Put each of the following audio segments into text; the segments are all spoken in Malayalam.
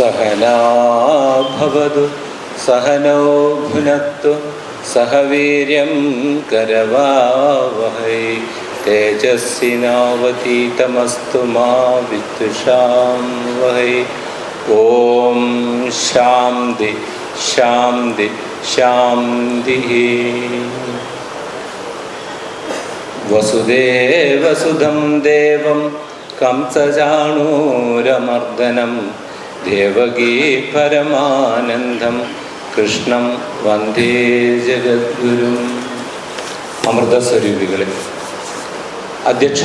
सहनाभवतु सहनौ भुनक्तु सह वीर्यं करवावहै तेजस्विनावतीतमस्तु मा विद्विषां वहै ॐ शान्ति शान्ति शान्तिः वसुदेवसुधं देवं कंसचाणूरमर्दनं ദേവകീ പരമാനന്ദം. കൃഷ്ണം വന്ദേ ജഗദ്ഗുരു. അമൃതസ്വരൂപികളെ അധ്യക്ഷ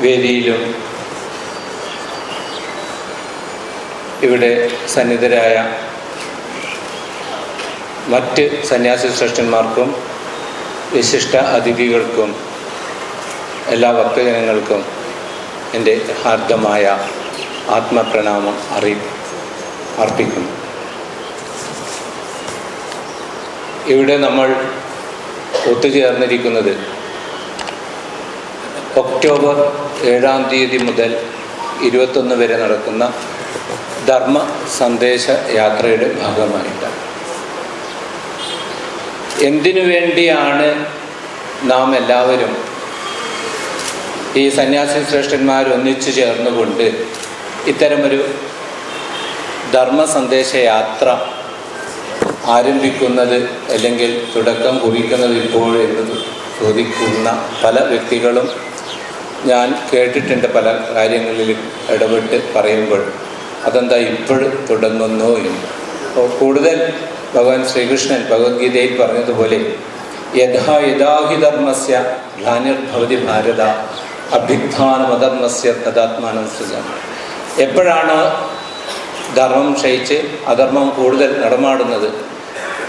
വേദിയിലും ഇവിടെ സന്നിധരായ മറ്റ് സന്യാസി ശ്രേഷ്ഠന്മാർക്കും വിശിഷ്ട അതിഥികൾക്കും എല്ലാ ഭക്തജനങ്ങൾക്കും എന്റെ ഹാർദമായ ആത്മപ്രണാമം അറി അർപ്പിക്കുന്നു. ഇവിടെ നമ്മൾ ഒത്തുചേർന്നിരിക്കുന്നത് ഒക്ടോബർ ഏഴാം തീയതി മുതൽ ഇരുപത്തൊന്ന് വരെ നടക്കുന്ന ധർമ്മ സന്ദേശ യാത്രയുടെ ഭാഗമായിട്ടാണ്. എന്തിനു വേണ്ടിയാണ് നാം എല്ലാവരും ഈ സന്യാസി ശ്രേഷ്ഠന്മാർ ഒന്നിച്ചു ചേർന്നുകൊണ്ട് ഇത്തരമൊരു ധർമ്മ സന്ദേശ യാത്ര ആരംഭിക്കുന്നത് അല്ലെങ്കിൽ തുടക്കം കുറിക്കുന്നത് ഇപ്പോൾ ചോദിക്കുന്ന പല വ്യക്തികളും ഞാൻ കേട്ടിട്ടുണ്ട് പല കാര്യങ്ങളിൽ ഇടപെട്ട് പറയുമ്പോൾ അതെന്താ ഇപ്പോഴും തുടങ്ങുന്നു അപ്പോൾ കൂടുതൽ ഭഗവാൻ ശ്രീകൃഷ്ണൻ ഭഗവത്ഗീതയിൽ പറഞ്ഞതുപോലെ യഥാ യഥാഹി ധർമ്മസ്യ ഭാരത അഭ്യുത്ഥാനമധർമ്മസ്യ തഥാത്മാനം സൃജം എപ്പോഴാണ് ധർമ്മം ക്ഷയിച്ച് അധർമ്മം കൂടുതൽ നടമാടുന്നത്?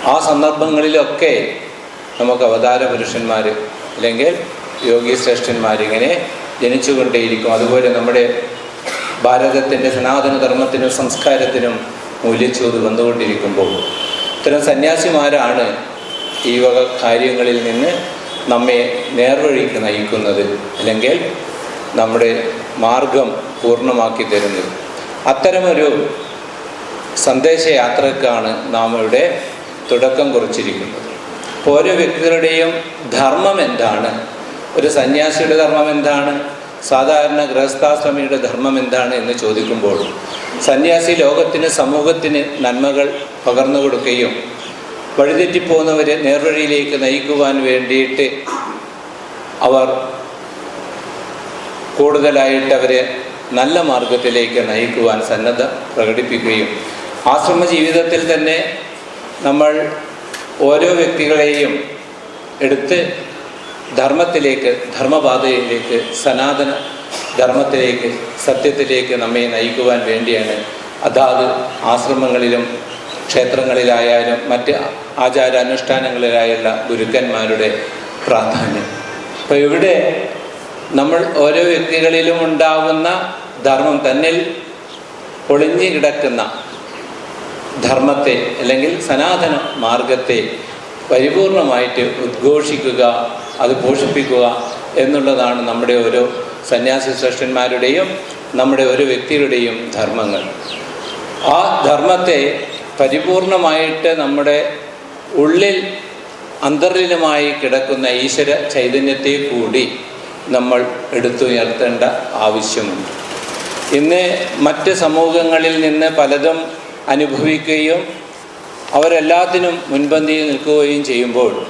ആ സന്ദർഭങ്ങളിലൊക്കെ നമുക്ക് അവതാര പുരുഷന്മാർ അല്ലെങ്കിൽ യോഗി ശ്രേഷ്ഠന്മാരിങ്ങനെ ജനിച്ചുകൊണ്ടേയിരിക്കും. അതുപോലെ നമ്മുടെ ഭാരതത്തിന്റെ സനാതന ധർമ്മത്തിനും സംസ്കാരത്തിനും മൂല്യച്ചൂത് വന്നുകൊണ്ടിരിക്കുമ്പോൾ ഇത്തരം സന്യാസിമാരാണ് ഈ വക കാര്യങ്ങളിൽ നിന്ന് നമ്മെ നേർവഴിക്ക് നയിക്കുന്നത്. അല്ലെങ്കിൽ നമ്മുടെ മാർഗം പൂർണമാക്കി തരുന്നത്. അത്തരമൊരു സന്ദേശയാത്രക്കാണ് നാം ഇവിടെ തുടക്കം കുറിച്ചിരിക്കുന്നത്. ഓരോ വ്യക്തികളുടെയും ധർമ്മം എന്താണ്? ഒരു സന്യാസിയുടെ ധർമ്മം എന്താണ്? സാധാരണ ഗൃഹസ്ഥാശ്രമിയുടെ ധർമ്മം എന്താണ് എന്ന് ചോദിക്കുമ്പോൾ സന്യാസി ലോകത്തിന് സമൂഹത്തിന് നന്മകൾ പകർന്നു കൊടുക്കുകയും വഴിതെറ്റിപ്പോകുന്നവരെ നേർവഴിയിലേക്ക് നയിക്കുവാൻ വേണ്ടിയിട്ട് അവർ കൂടുതലായിട്ട് അവരെ നല്ല മാർഗത്തിലേക്ക് നയിക്കുവാൻ സന്നദ്ധ പ്രകടിപ്പിക്കുകയും ആശ്രമ ജീവിതത്തിൽ തന്നെ നമ്മൾ ഓരോ വ്യക്തികളെയും എടുത്ത് ധർമ്മത്തിലേക്ക് ധർമ്മപാതയിലേക്ക് സനാതന ധർമ്മത്തിലേക്ക് സത്യത്തിലേക്ക് നമ്മെ നയിക്കുവാൻ വേണ്ടിയാണ് അതാത് ആശ്രമങ്ങളിലും ക്ഷേത്രങ്ങളിലായാലും മറ്റ് ആചാരാനുഷ്ഠാനങ്ങളിലായുള്ള ഗുരുക്കന്മാരുടെ പ്രാധാന്യം. അപ്പോൾ ഇവിടെ നമ്മൾ ഓരോ വ്യക്തികളിലും ഉണ്ടാകുന്ന ധർമ്മം തന്നിൽ ഒളിഞ്ഞു കിടക്കുന്ന ധർമ്മത്തെ അല്ലെങ്കിൽ സനാതന മാർഗത്തെ പരിപൂർണമായിട്ട് ഉദ്ഘോഷിക്കുക അത് പോഷിപ്പിക്കുക എന്നുള്ളതാണ് നമ്മുടെ ഓരോ സന്യാസി ശ്രേഷ്ഠന്മാരുടെയും നമ്മുടെ ഓരോ വ്യക്തികളുടെയും ധർമ്മങ്ങൾ. ആ ധർമ്മത്തെ പരിപൂർണമായിട്ട് നമ്മുടെ ഉള്ളിൽ അന്തർലീനമായി കിടക്കുന്ന ഈശ്വര ചൈതന്യത്തെ കൂടി നമ്മൾ എടുത്തുയർത്തേണ്ട ആവശ്യമുണ്ട്. ഇന്ന് മറ്റ് സമൂഹങ്ങളിൽ നിന്ന് പലതും അനുഭവിക്കുകയും അവരെല്ലാത്തിനും മുൻപന്തിയിൽ നിൽക്കുകയും ചെയ്യുമ്പോൾ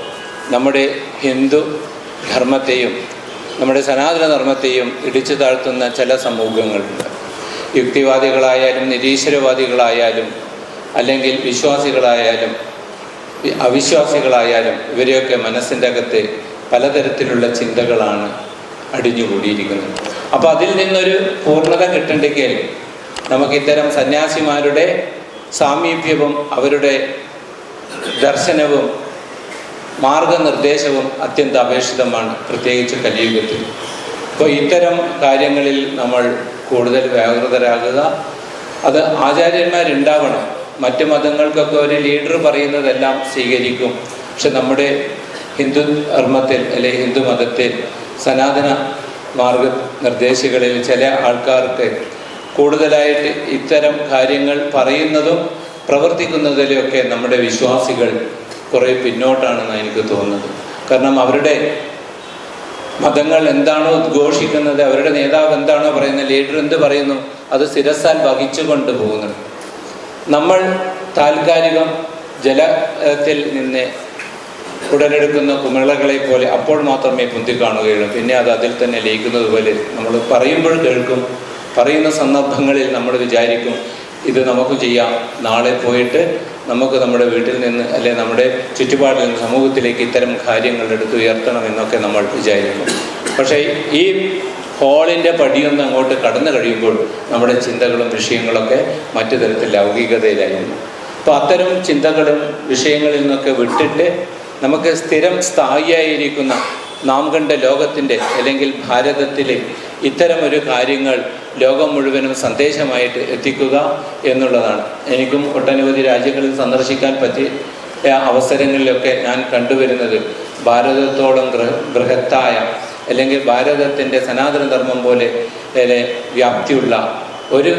നമ്മുടെ ഹിന്ദു ധർമ്മത്തെയും നമ്മുടെ സനാതന ധർമ്മത്തെയും ഇടിച്ചു താഴ്ത്തുന്ന ചില സമൂഹങ്ങളുണ്ട്. യുക്തിവാദികളായാലും നിരീശ്വരവാദികളായാലും അല്ലെങ്കിൽ വിശ്വാസികളായാലും അവിശ്വാസികളായാലും ഇവരെയൊക്കെ മനസ്സിന്റെ അകത്ത് പലതരത്തിലുള്ള ചിന്തകളാണ് അടിഞ്ഞുകൂടിയിരിക്കുന്നത്. അപ്പോൾ അതിൽ നിന്നൊരു പൂർണത കിട്ടണ്ടെങ്കിൽ നമുക്ക് ഇത്തരം സന്യാസിമാരുടെ സാമീപ്യവും അവരുടെ ദർശനവും മാർഗനിർദ്ദേശവും അത്യന്താപേക്ഷിതമാണ് പ്രത്യേകിച്ച് കലിയുഗത്തിൽ. അപ്പോൾ ഇത്തരം കാര്യങ്ങളിൽ നമ്മൾ കൂടുതൽ വ്യാകൃതരാകുക അത് ആചാര്യന്മാരുണ്ടാവണം. മറ്റ് മതങ്ങൾക്കൊക്കെ ഒരു ലീഡർ പറയുന്നതെല്ലാം സ്വീകരിക്കും. പക്ഷെ നമ്മുടെ ഹിന്ദു ധർമ്മത്തിൽ അല്ലെ ഹിന്ദു മതത്തിൽ സനാതന മാർഗ നിർദ്ദേശങ്ങളിൽ ചില ആൾക്കാർക്ക് കൂടുതലായിട്ട് ഇത്തരം കാര്യങ്ങൾ പറയുന്നതും പ്രവർത്തിക്കുന്നതിലൊക്കെ നമ്മുടെ വിശ്വാസികൾ കുറേ പിന്നോട്ടാണെന്ന് എനിക്ക് തോന്നുന്നത്. കാരണം അവരുടെ മതങ്ങൾ എന്താണോ ഉദ്ഘോഷിക്കുന്നത് അവരുടെ നേതാവ് എന്താണോ പറയുന്നത് ലീഡർ എന്ത് പറയുന്നു അത് ശിരസാൽ വഹിച്ചുകൊണ്ട് പോകുന്നുണ്ട് നമ്മൾ താൽക്കാലികം ജലത്തിൽ നിന്ന് ഉടലെടുക്കുന്ന കുമിളകളെ പോലെ അപ്പോൾ മാത്രമേ പൊന്തി കാണുകയുള്ളൂ. പിന്നെ അത് അതിൽ തന്നെ ലയിക്കുന്നത് പോലെ നമ്മൾ പറയുമ്പോൾ കേൾക്കും പറയുന്ന സന്ദർഭങ്ങളിൽ നമ്മൾ വിചാരിക്കും ഇത് നമുക്ക് ചെയ്യാം. നാളെ പോയിട്ട് നമുക്ക് നമ്മുടെ വീട്ടിൽ നിന്ന് അല്ലെ നമ്മുടെ ചുറ്റുപാടിൽ നിന്ന് സമൂഹത്തിലേക്ക് ഇത്തരം കാര്യങ്ങൾ എടുത്ത് ഉയർത്തണം എന്നൊക്കെ നമ്മൾ വിചാരിക്കും. പക്ഷേ ഈ ഹോളിന്റെ പടിയൊന്ന് അങ്ങോട്ട് കടന്നു കഴിയുമ്പോൾ നമ്മുടെ ചിന്തകളും വിഷയങ്ങളൊക്കെ മറ്റു തരത്തിൽ ലൗകികതയിലായിരുന്നു അപ്പോൾ അത്തരം ചിന്തകളും വിഷയങ്ങളിൽ നിന്നൊക്കെ വിട്ടിട്ട് നമുക്ക് സ്ഥിരം സ്ഥായിയായിരിക്കുന്ന നാം കണ്ട ലോകത്തിന്റെ അല്ലെങ്കിൽ ഭാരതത്തിലെ ഇത്തരമൊരു കാര്യങ്ങൾ ലോകം മുഴുവനും സന്ദേശമായിട്ട് എത്തിക്കുക എന്നുള്ളതാണ്. എനിക്കും ഒട്ടനവധി രാജ്യങ്ങളിൽ സന്ദർശിക്കാൻ പറ്റിയ അവസരങ്ങളിലൊക്കെ ഞാൻ കണ്ടുവരുന്നത് ഭാരതത്തോളം ബൃഹത്തായ അല്ലെങ്കിൽ ഭാരതത്തിന്റെ സനാതനധർമ്മം പോലെ വ്യാപ്തിയുള്ള ഒരു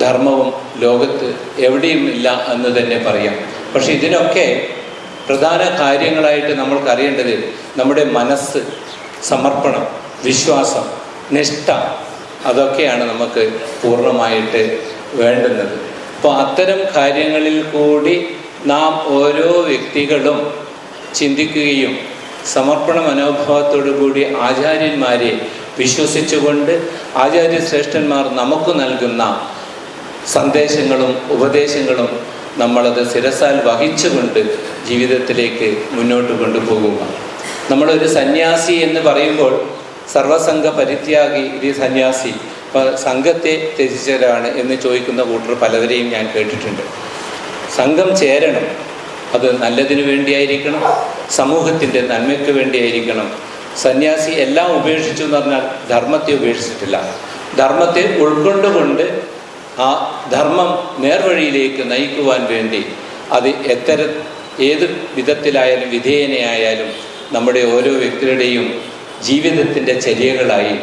ധർമ്മവും ലോകത്ത് എവിടെയും ഇല്ല എന്ന് തന്നെ പറയാം. പക്ഷെ ഇതിനൊക്കെ പ്രധാന കാര്യങ്ങളായിട്ട് നമ്മൾക്ക് അറിയേണ്ടത് നമ്മുടെ മനസ്സ് സമർപ്പണം വിശ്വാസം നിഷ്ഠ അതൊക്കെയാണ് നമുക്ക് പൂർണമായിട്ട് വേണ്ടുന്നത്. അപ്പോൾ അത്തരം കാര്യങ്ങളിൽ കൂടി നാം ഓരോ വ്യക്തികളും ചിന്തിക്കുകയും സമർപ്പണ മനോഭാവത്തോടു കൂടി ആചാര്യന്മാരെ വിശ്വസിച്ചുകൊണ്ട് ആചാര്യ ശ്രേഷ്ഠന്മാർ നമുക്ക് നൽകുന്ന സന്ദേശങ്ങളും ഉപദേശങ്ങളും നമ്മളത് ശിരസാൽ വഹിച്ചുകൊണ്ട് ജീവിതത്തിലേക്ക് മുന്നോട്ട് കൊണ്ടുപോകുക. നമ്മളൊരു സന്യാസി എന്ന് പറയുമ്പോൾ സർവസംഘ പരിത്യാഗി ഇത് സന്യാസി സംഘത്തെ ത്യജിച്ചവരാണ് എന്ന് ചോദിക്കുന്ന കൂട്ടർ പലവരെയും ഞാൻ കേട്ടിട്ടുണ്ട്. സംഘം ചേരണം. അത് നല്ലതിനു വേണ്ടിയായിരിക്കണം. സമൂഹത്തിന്റെ നന്മയ്ക്ക് വേണ്ടിയായിരിക്കണം. സന്യാസി എല്ലാം ഉപേക്ഷിച്ചു എന്ന് പറഞ്ഞാൽ ധർമ്മത്തെ ഉപേക്ഷിച്ചിട്ടില്ല. ധർമ്മത്തെ ഉൾക്കൊണ്ടുകൊണ്ട് ആ ധർമ്മം നേർവഴിയിലേക്ക് നയിക്കുവാൻ വേണ്ടി അത് എത്തര ഏത് വിധത്തിലായാലും വിധേയനയായാലും നമ്മുടെ ഓരോ വ്യക്തികളുടെയും ജീവിതത്തിന്റെ ചര്യകളായി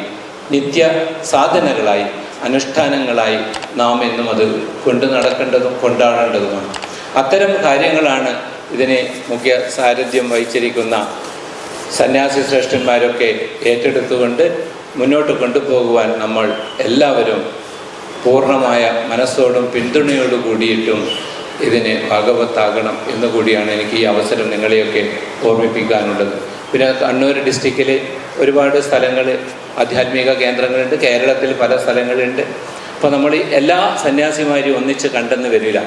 നിത്യ സാധനകളായി അനുഷ്ഠാനങ്ങളായി നാം എന്നും അത് കൊണ്ടു നടക്കേണ്ടതും കൊണ്ടാടേണ്ടതുമാണ്. അത്തരം കാര്യങ്ങളാണ് ഇതിനെ മുഖ്യ സാരഥ്യം വഹിച്ചിരിക്കുന്ന സന്യാസി ശ്രേഷ്ഠന്മാരൊക്കെ ഏറ്റെടുത്തുകൊണ്ട് മുന്നോട്ട് കൊണ്ടുപോകുവാൻ നമ്മൾ എല്ലാവരും പൂർണമായ മനസ്സോടും പിന്തുണയോടും കൂടിയിട്ടും ഇതിന് ഭാഗവത്താകണം എന്ന് കൂടിയാണ് എനിക്ക് ഈ അവസരം നിങ്ങളെയൊക്കെ ഓർമ്മിപ്പിക്കാനുള്ളത്. പിന്നെ കണ്ണൂർ ഡിസ്ട്രിക്റ്റിൽ ഒരുപാട് സ്ഥലങ്ങൾ ആധ്യാത്മിക കേന്ദ്രങ്ങളുണ്ട്. കേരളത്തിൽ പല സ്ഥലങ്ങളുണ്ട്. അപ്പോൾ നമ്മൾ എല്ലാ സന്യാസിമാരെയും ഒന്നിച്ച് കണ്ടെന്ന് വരില്ല.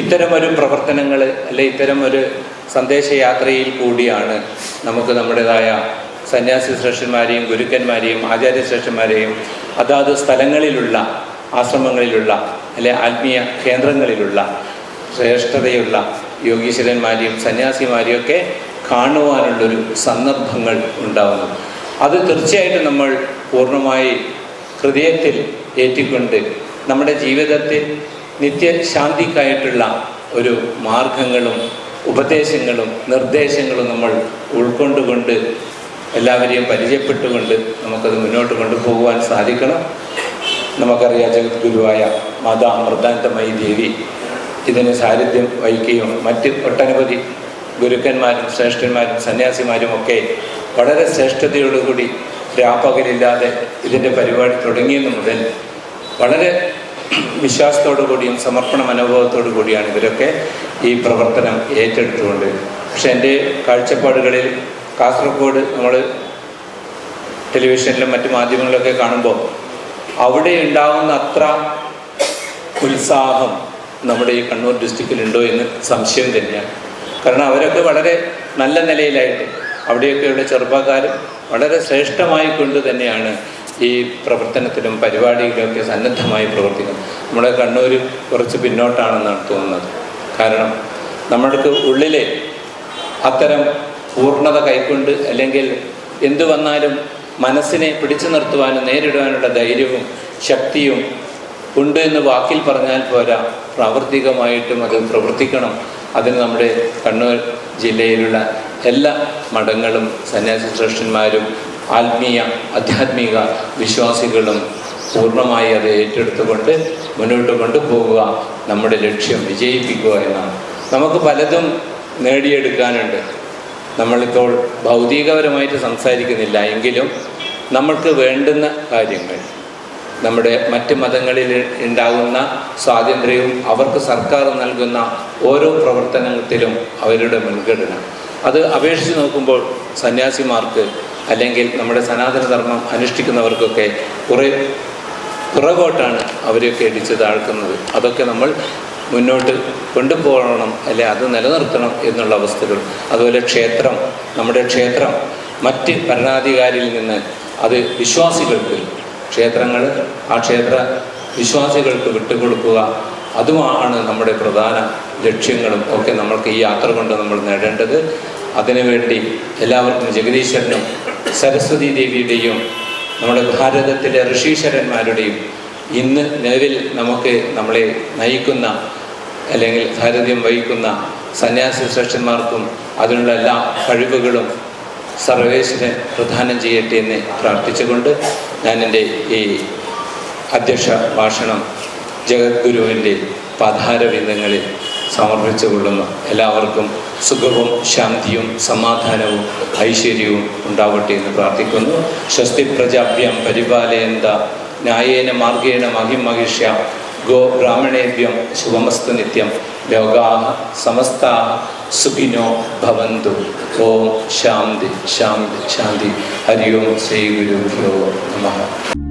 ഇത്തരമൊരു പ്രവർത്തനങ്ങൾ അല്ലെ ഇത്തരം ഒരു സന്ദേശയാത്രയിൽ കൂടിയാണ് നമുക്ക് നമ്മുടേതായ സന്യാസി ശ്രേഷ്ഠന്മാരെയും ഗുരുക്കന്മാരെയും ആചാര്യശ്രേഷ്ഠന്മാരെയും അതാത് സ്ഥലങ്ങളിലുള്ള ആശ്രമങ്ങളിലുള്ള അല്ലെ ആത്മീയ കേന്ദ്രങ്ങളിലുള്ള ശ്രേഷ്ഠതയുള്ള യോഗീശ്വരന്മാരെയും സന്യാസിമാരെയും ഒക്കെ കാണുവാനുള്ളൊരു സന്ദർഭങ്ങൾ ഉണ്ടാകുന്നു അത് തീർച്ചയായിട്ടും നമ്മൾ പൂർണമായി ഹൃദയത്തിൽ ഏറ്റിക്കൊണ്ട് നമ്മുടെ ജീവിതത്തിൽ നിത്യശാന്തിക്കായിട്ടുള്ള ഒരു മാർഗങ്ങളും ഉപദേശങ്ങളും നിർദ്ദേശങ്ങളും നമ്മൾ ഉൾക്കൊണ്ടുകൊണ്ട് എല്ലാവരെയും പരിചയപ്പെട്ടുകൊണ്ട് നമുക്കത് മുന്നോട്ട് കൊണ്ടുപോകുവാൻ സാധിക്കണം. നമുക്കറിയാം ജഗദ്ഗുരുവായ മാതാ അമൃതാനന്ദമയി ദേവി ഇതിന് സാന്നിധ്യം വഹിക്കുകയും മറ്റ് ഒട്ടനവധി ഗുരുക്കന്മാരും ശ്രേഷ്ഠന്മാരും സന്യാസിമാരും ഒക്കെ വളരെ ശ്രേഷ്ഠതയോടുകൂടി രാപ്പകലില്ലാതെ ഇതിന്റെ പരിപാടി തുടങ്ങിയെന്ന് മുതൽ വളരെ വിശ്വാസത്തോടു കൂടിയും സമർപ്പണ മനോഭാവത്തോടു കൂടിയാണ് ഇവരൊക്കെ ഈ പ്രവർത്തനം ഏറ്റെടുത്തുകൊണ്ട്. പക്ഷെ എന്റെ കാഴ്ചപ്പാടുകളിൽ കാസർഗോഡ് നമ്മൾ ടെലിവിഷനിലും മറ്റു മാധ്യമങ്ങളിലൊക്കെ കാണുമ്പോൾ അവിടെ ഉണ്ടാവുന്ന അത്ര ഉത്സാഹം നമ്മുടെ ഈ കണ്ണൂർ ഡിസ്ട്രിക്റ്റിലുണ്ടോ എന്ന് സംശയം തന്നെയാണ്. കാരണം അവരൊക്കെ വളരെ നല്ല നിലയിലായിട്ട് അവിടെയൊക്കെയുള്ള ചെറുപ്പക്കാർ വളരെ ശ്രേഷ്ഠമായി കൊണ്ട് തന്നെയാണ് ഈ പ്രവർത്തനത്തിലും പരിപാടിയിലുമൊക്കെ സന്നദ്ധമായി പ്രവർത്തിക്കുന്നത്. നമ്മുടെ കണ്ണൂർ കുറച്ച് പിന്നോട്ടാണെന്നാണ് തോന്നുന്നത്. കാരണം നമ്മൾക്ക് ഉള്ളിലെ അത്തരം പൂർണത കൈക്കൊണ്ട് അല്ലെങ്കിൽ എന്തു വന്നാലും മനസ്സിനെ പിടിച്ചു നിർത്തുവാനും നേരിടുവാനുള്ള ധൈര്യവും ശക്തിയും ഉണ്ട് എന്ന് വാക്കിൽ പറഞ്ഞാൽ പോരാ. പ്രാവർത്തികമായിട്ടും അത് പ്രവർത്തിക്കണം. അതിന് നമ്മുടെ കണ്ണൂർ ജില്ലയിലുള്ള എല്ലാ മഠങ്ങളും സന്യാസി ശ്രേഷ്ഠന്മാരും ആത്മീയ ആധ്യാത്മിക വിശ്വാസികളും പൂർണമായി അത് ഏറ്റെടുത്തുകൊണ്ട് മുന്നോട്ട് കൊണ്ടുപോകുക നമ്മുടെ ലക്ഷ്യം വിജയിപ്പിക്കുക എന്നാണ്. നമുക്ക് പലതും നേടിയെടുക്കാനുണ്ട്. നമ്മളിപ്പോൾ ഭൗതികപരമായിട്ട് സംസാരിക്കുന്നില്ല എങ്കിലും നമ്മൾക്ക് വേണ്ടുന്ന കാര്യങ്ങൾ നമ്മുടെ മറ്റ് മതങ്ങളിൽ ഉണ്ടാകുന്ന സ്വാതന്ത്ര്യവും അവർക്ക് സർക്കാർ നൽകുന്ന ഓരോ പ്രവർത്തനത്തിലും അവരുടെ മുൻഗണന. അത് അപേക്ഷിച്ച് നോക്കുമ്പോൾ സന്യാസിമാർക്ക് അല്ലെങ്കിൽ നമ്മുടെ സനാതനധർമ്മം അനുഷ്ഠിക്കുന്നവർക്കൊക്കെ കുറേ പുറകോട്ടാണ് അവരെയൊക്കെ ഇടിച്ച് താഴ്ത്തുന്നത്. അതൊക്കെ നമ്മൾ മുന്നോട്ട് കൊണ്ടുപോകണം അല്ലെ അത് നിലനിർത്തണം എന്നുള്ള അവസ്ഥകൾ. അതുപോലെ ക്ഷേത്രം നമ്മുടെ ക്ഷേത്രം. മറ്റ് ഭരണാധികാരിയിൽ നിന്ന് അത് വിശ്വാസികൾക്ക് ക്ഷേത്രങ്ങൾ ആ ക്ഷേത്ര വിശ്വാസികൾക്ക് വിട്ടുകൊടുക്കുക. അതുമാണ് നമ്മുടെ പ്രധാന ലക്ഷ്യങ്ങളും ഒക്കെ നമ്മൾക്ക് ഈ യാത്ര കൊണ്ട് നമ്മൾ നേടേണ്ടത്. അതിനുവേണ്ടി എല്ലാവർക്കും ജഗദീശ്വരനും സരസ്വതി ദേവിയുടെയും നമ്മുടെ ഭാരതത്തിലെ ഋഷീശ്വരന്മാരുടെയും ഇന്ന് നിലവിൽ നമുക്ക് നമ്മളെ നയിക്കുന്ന അല്ലെങ്കിൽ സാരഥ്യം വഹിക്കുന്ന സന്യാസി ശ്രേഷ്ഠന്മാർക്കും അതിനുള്ള എല്ലാ കഴിവുകളും സർവേശ്വരൻ പ്രദാനം ചെയ്യട്ടെ എന്ന് പ്രാർത്ഥിച്ചുകൊണ്ട് ഞാൻ എന്റെ ഈ അധ്യക്ഷ ഭാഷണം ജഗദ്ഗുരുവിന്റെ പധാരവിന്ദങ്ങളിൽ സമർപ്പിച്ചു കൊള്ളുന്നു. എല്ലാവർക്കും സുഖവും ശാന്തിയും സമാധാനവും ഐശ്വര്യവും ഉണ്ടാവട്ടെ എന്ന് പ്രാർത്ഥിക്കുന്നു. സ്വസ്തി പ്രജാഭ്യം പരിപാലയന്ത ന്യായേന മാർഗേണ മഹിമഹിഷ്യ ഗോ ബ്രാഹ്മണേഭ്യം ശുഭമസ്തു നിത്യം ലോകാ സമസ്ത സുഖിനോ ഭവന്തു. ഓം ശാന്തി ശാന്തി ശാന്തി. ഹരി ഓം ശ്രീ ഗുരുഭ്യോ നമഃ.